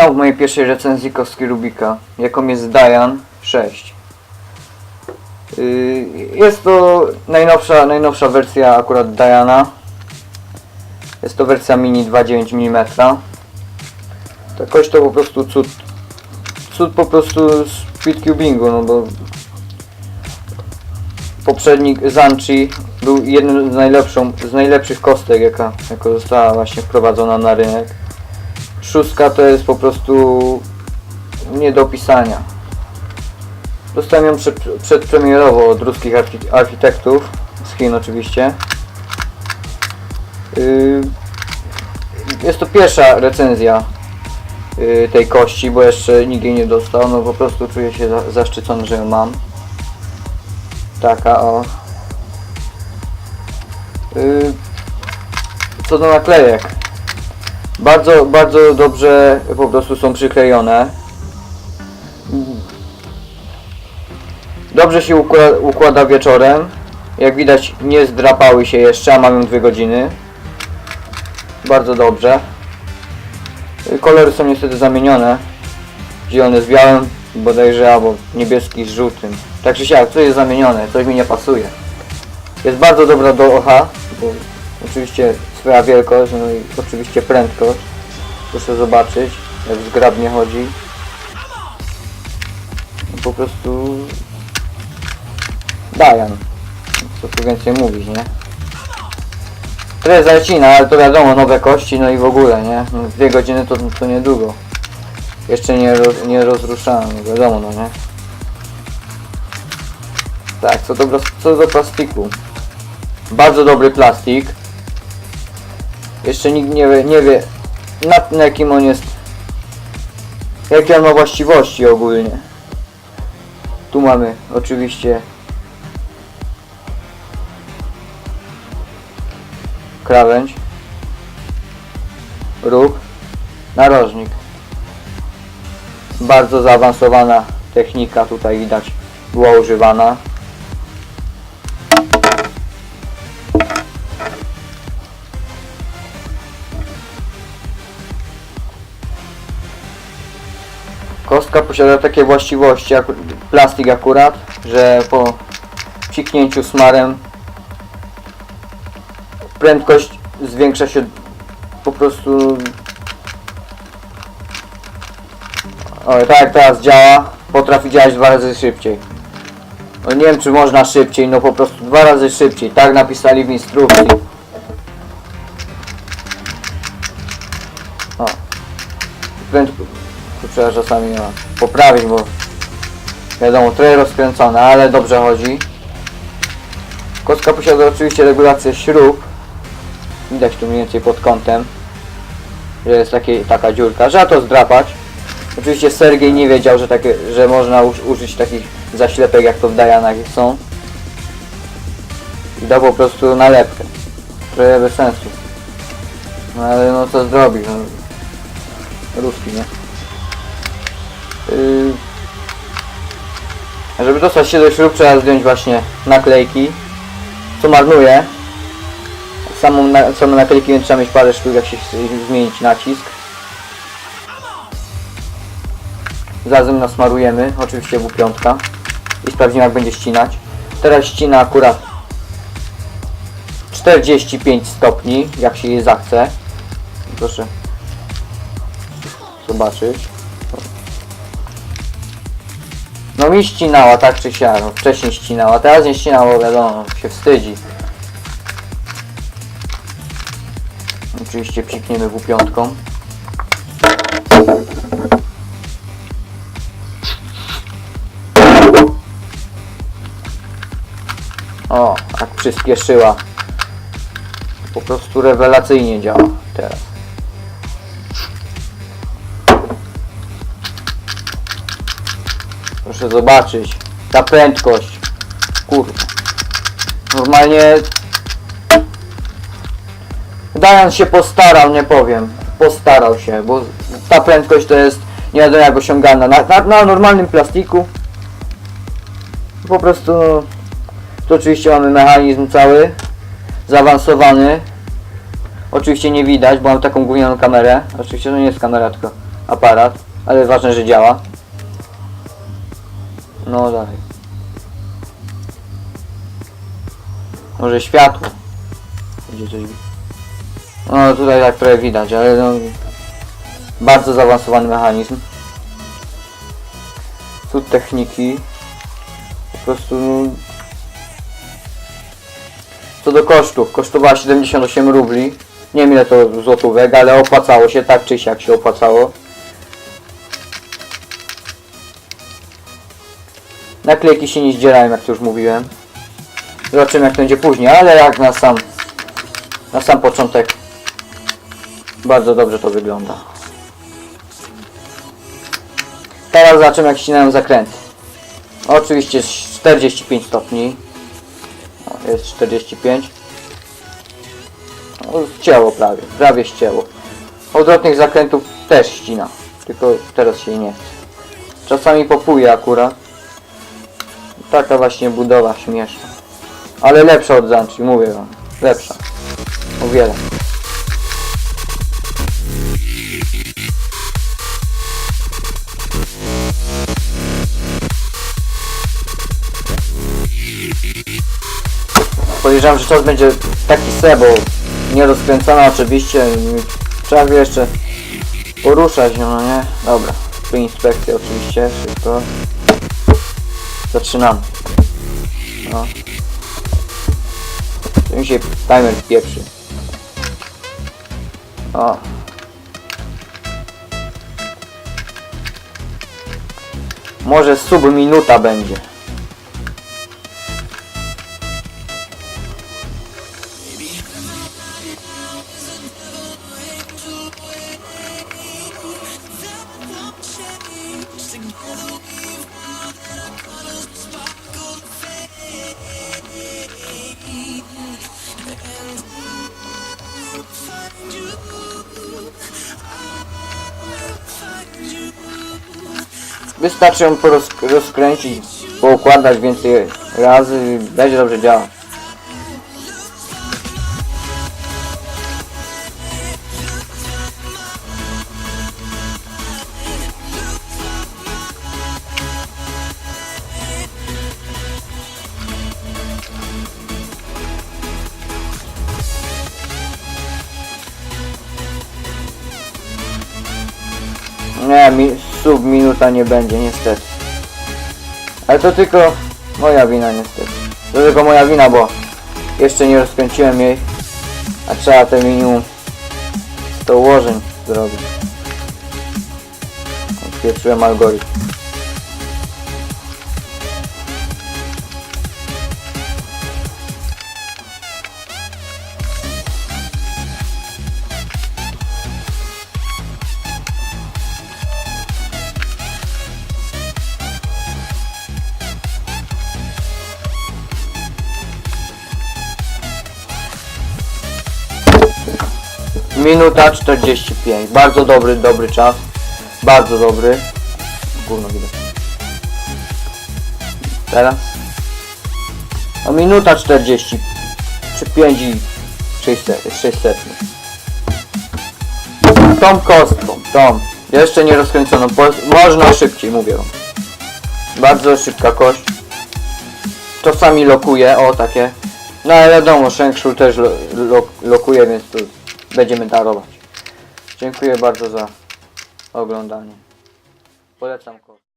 Witam w mojej pierwszej recenzji kostki Rubika, jaką jest Dian 6. Yy, Jest to najnowsza, najnowsza wersja akurat Diana. Jest to wersja mini 2,9 mm. Ta kość to po prostu cud. Cud po prostu speedcubingu, no bo poprzednik Zanchi był jednym z, najlepszą, z najlepszych kostek, jaka, jaka została właśnie wprowadzona na rynek. Szóstka to jest po prostu nie do opisania. Dostałem ją przed, przedpremierowo od ruskich archi- architektów, z Chin oczywiście. Yy, jest to pierwsza recenzja yy, tej kości, bo jeszcze nikt jej nie dostał, no po prostu czuję się za, zaszczycony, że ją mam. Taka o. Yy, co do naklejek. Bardzo, bardzo dobrze po prostu są przyklejone. Dobrze się układa, wieczorem. Jak widać nie zdrapały się jeszcze, a mamy 2 godziny. Bardzo dobrze. Kolory są niestety zamienione. Zielony z białym bodajże, albo niebieski z żółtym. Tak czy siak, jest zamienione, coś mi nie pasuje. Jest bardzo dobra do ocha, bo oczywiście swoja wielkość, no i oczywiście prędkość. Proszę zobaczyć, jak zgrabnie chodzi. No po prostu... Dajan. Co tu więcej mówić, nie? Trochę zacina, ale to wiadomo, nowe kości, no i w ogóle, nie? No, Dwie godziny to, to niedługo. Jeszcze nie, roz, nie rozruszałem, no wiadomo, no nie? Tak, co do, co do plastiku. Bardzo dobry plastik. Jeszcze nikt nie wie, nie wie na, na jakim on jest, jakie on ma właściwości ogólnie. Tu mamy oczywiście krawędź, róg, narożnik. Bardzo zaawansowana technika tutaj widać była używana. Kostka posiada takie właściwości, jak plastik akurat, że po psiknięciu smarem prędkość zwiększa się po prostu o, tak jak teraz działa, potrafi działać dwa razy szybciej. No nie wiem czy można szybciej, no po prostu dwa razy szybciej, tak napisali w instrukcji. Trzeba czasami no, poprawić, bo wiadomo, trochę rozkręcone, ale dobrze chodzi. Kostka posiada oczywiście regulację śrub. Widać tu mniej więcej pod kątem, że jest taka dziurka. Trzeba to zdrapać. Oczywiście Sergiej nie wiedział, że, takie, że można uż, użyć takich zaślepek jak to w Dianach są. I dał po prostu nalepkę. Trochę bez sensu. No ale no co zrobić? No, ruski, nie? Yy, żeby dostać się do śrub trzeba zdjąć właśnie naklejki, co marnuje. Samą, na, same naklejki więc trzeba mieć parę sztuk, jak się zmienić nacisk. Zarazem nasmarujemy, oczywiście W5 i sprawdzimy jak będzie ścinać. Teraz ścina akurat 45 stopni, jak się je zachce. Proszę zobaczyć. No mi ścinała tak czy siak, no, wcześniej ścinała, teraz nie ścinała, wiadomo, się wstydzi. Oczywiście psikniemy W5. O, jak przyspieszyła. Po prostu rewelacyjnie działa teraz. Proszę zobaczyć. Ta prędkość. Kurwa. Normalnie... Dajan się postarał, nie powiem. Postarał się, bo ta prędkość to jest nie wiadomo jak osiągana. Na, na, na normalnym plastiku po prostu no, tu oczywiście mamy mechanizm cały zaawansowany. Oczywiście nie widać, bo mam taką gównianą kamerę. Oczywiście to nie jest kamera, tylko aparat, ale ważne, że działa. No dalej. Może światło. Będzie coś... No tutaj tak trochę widać, ale no... Bardzo zaawansowany mechanizm. Tu techniki. Po prostu... No, co do kosztów, kosztowała 78 rubli. Nie wiem ile to złotówek, ale opłacało się, tak czy siak się opłacało. Naklejki się nie zdzierają, jak to już mówiłem. Zobaczymy jak to będzie później, ale jak na sam na sam początek bardzo dobrze to wygląda. Teraz zobaczymy jak ścinają zakręty. Oczywiście 45 stopni. O, jest 45. No, ścięło prawie, prawie ścięło. Odwrotnych zakrętów też ścina, tylko teraz się nie chce. Czasami popuje akurat. Taka właśnie budowa śmieszna. Ale lepsza od Zanchi, mówię wam. Lepsza. O wiele. Podejrzewam, że czas będzie taki se, bo nie rozkręcona oczywiście. Trzeba by jeszcze poruszać, no nie? Dobra. Tu inspekcja oczywiście, szybko. Zaczynamy. No. Tu mi się timer pieprzy. O. Może sub minuta będzie. Wystarczy ją poroz, rozkręcić, poukładać więcej razy i będzie dobrze działać. Nie, mi, sub minuta nie będzie, niestety. Ale to tylko moja wina, niestety. To tylko moja wina, bo jeszcze nie rozkręciłem jej. A trzeba te minimum 100 ułożeń zrobić. Odpieprzyłem algorytm. Minuta 45. Bardzo dobry, dobry czas. Bardzo dobry. Gówno widać. Teraz? O minuta 40. Czy 5 i 600. 600. Tą kostką, tą. Jeszcze nie rozkręconą. Można szybciej, mówię. Bardzo szybka kość. Czasami lokuje, o takie. No ale wiadomo, Shenkshul też lo, lo, lokuje, więc tu będziemy darować. Dziękuję bardzo za oglądanie. Polecam kod.